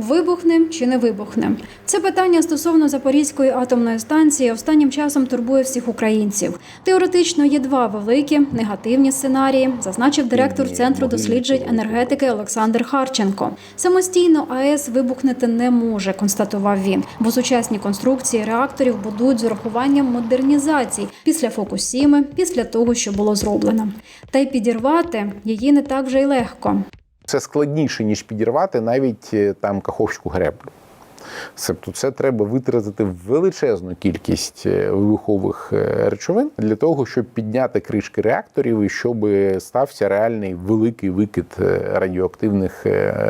Вибухне чи не вибухне? Це питання стосовно Запорізької атомної станції останнім часом турбує всіх українців. Теоретично є два великі негативні сценарії, зазначив директор центру досліджень енергетики Олександр Харченко. Самостійно АЕС вибухнути не може, констатував він, бо сучасні конструкції реакторів будують з урахуванням модернізацій після Фокусіми, після того, що було зроблено. Та й підірвати її не так вже й легко. Це складніше, ніж підірвати навіть е, там каховську греблю. Тобто це треба витратити величезну кількість е, вибухових е, речовин для того, щоб підняти кришки реакторів і щоб стався реальний великий викид радіоактивних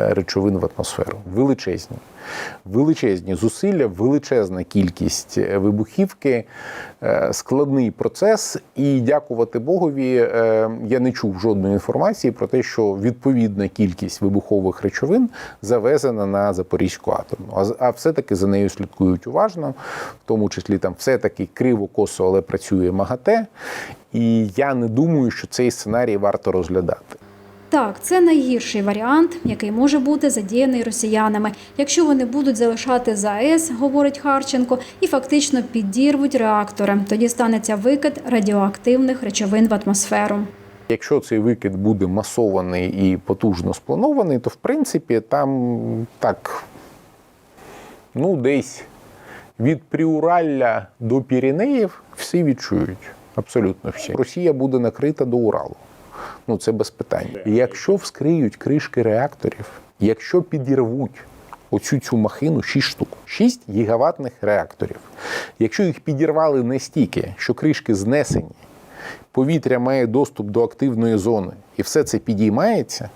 речовин в атмосферу. Величезні. Величезні зусилля, величезна кількість е, вибухівки, е, складний процес. І дякувати Богові, е, я не чув жодної інформації про те, що відповідна кількість вибухових речовин завезена на Запорізьку атомну. А все-таки за нею слідкують уважно, в тому числі там все-таки криво косо, але працює МАГАТЕ. І я не думаю, що цей сценарій варто розглядати. Так, це найгірший варіант, який може бути задіяний росіянами, якщо вони будуть залишати ЗАЕС, говорить Харченко, і фактично підірвуть реактори. Тоді станеться викид радіоактивних речовин в атмосферу. Якщо цей викид буде масований і потужно спланований, то в принципі там так, ну, десь від Приуралля до Піренеїв всі відчують. Абсолютно всі. Росія буде накрита до Уралу. Ну це без питань. Якщо вскриють кришки реакторів, якщо підірвуть оцю цю махину 6 штук, 6 гігаватних реакторів. Якщо їх підірвали настільки, що кришки знесені, повітря має доступ до активної зони, і все це підіймається,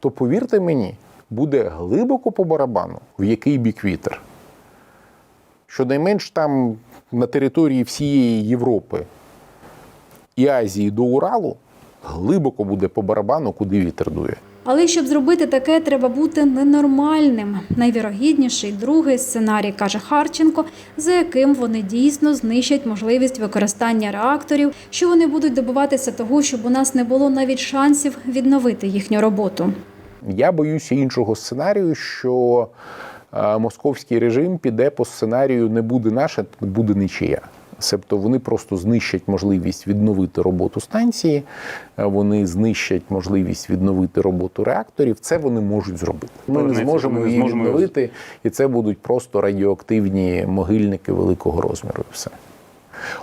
то повірте мені, буде глибоко по барабану, в який бік вітер. Щонайменш там на території всієї Європи і Азії до Уралу глибоко буде по барабану, куди вітер дує. Але щоб зробити таке, треба бути ненормальним. Найвірогідніший другий сценарій, каже Харченко, за яким вони дійсно знищать можливість використання реакторів, що вони будуть добиватися того, щоб у нас не було навіть шансів відновити їхню роботу. Я боюся іншого сценарію, що е, московський режим піде по сценарію не буде наша, буде нічия. Себто вони просто знищать можливість відновити роботу станції, е, вони знищать можливість відновити роботу реакторів. Це вони можуть зробити. Ми не зможемо її відновити, і це будуть просто радіоактивні могильники великого розміру. І все.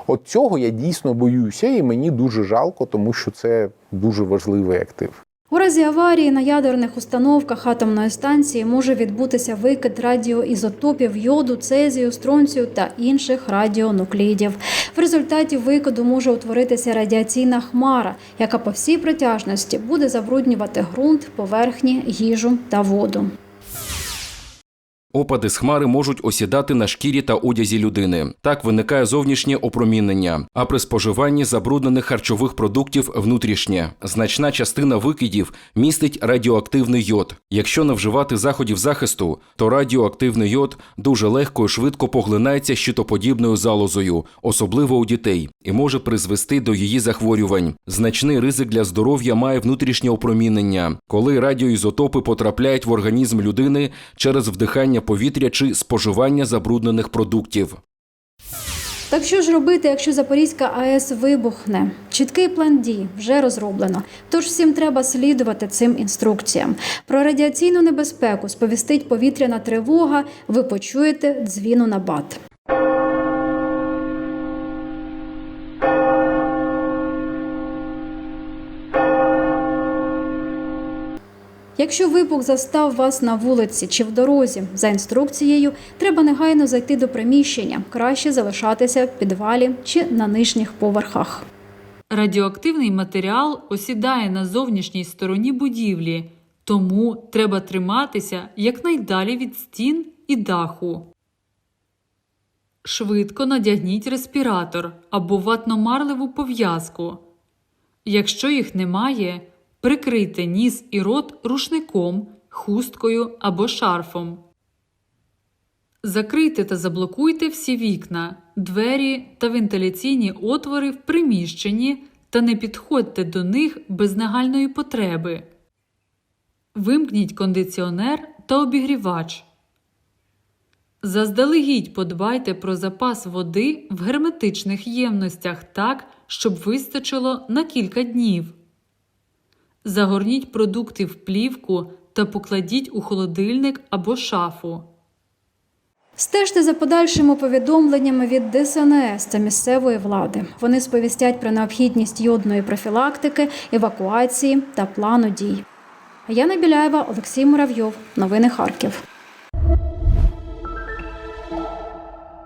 От цього я дійсно боюся, і мені дуже жалко, тому що це дуже важливий актив. У разі аварії на ядерних установках атомної станції може відбутися викид радіоізотопів йоду, цезію, стронцію та інших радіонуклідів. В результаті викиду може утворитися радіаційна хмара, яка по всій протяжності буде забруднювати ґрунт, поверхні, їжу та воду. Опади з хмари можуть осідати на шкірі та одязі людини. Так виникає зовнішнє опромінення, а при споживанні забруднених харчових продуктів внутрішнє. Значна частина викидів містить радіоактивний йод. Якщо не вживати заходів захисту, то радіоактивний йод дуже легко і швидко поглинається щитоподібною залозою, особливо у дітей, і може призвести до її захворювань. Значний ризик для здоров'я має внутрішнє опромінення, коли радіоізотопи потрапляють в організм людини через вдихання повітря чи споживання забруднених продуктів. Так що ж робити, якщо Запорізька АЕС вибухне? Чіткий план дій вже розроблено. Тож всім треба слідувати цим інструкціям. Про радіаційну небезпеку сповістить повітряна тривога. Ви почуєте дзвіну на бат. Якщо вибух застав вас на вулиці чи в дорозі, за інструкцією, треба негайно зайти до приміщення, краще залишатися в підвалі чи на нижніх поверхах. Радіоактивний матеріал осідає на зовнішній стороні будівлі, тому треба триматися якнайдалі від стін і даху. Швидко надягніть респіратор або ватномарливу пов'язку. Якщо їх немає, прикрийте ніс і рот рушником, хусткою або шарфом. Закрийте та заблокуйте всі вікна, двері та вентиляційні отвори в приміщенні та не підходьте до них без нагальної потреби. Вимкніть кондиціонер та обігрівач. Заздалегідь подбайте про запас води в герметичних ємностях так, щоб вистачило на кілька днів. Загорніть продукти в плівку та покладіть у холодильник або шафу. Стежте за подальшими повідомленнями від ДСНС та місцевої влади. Вони сповістять про необхідність йодної профілактики, евакуації та плану дій. Яна Біляєва, Олексій Муравйов. Новини Харків.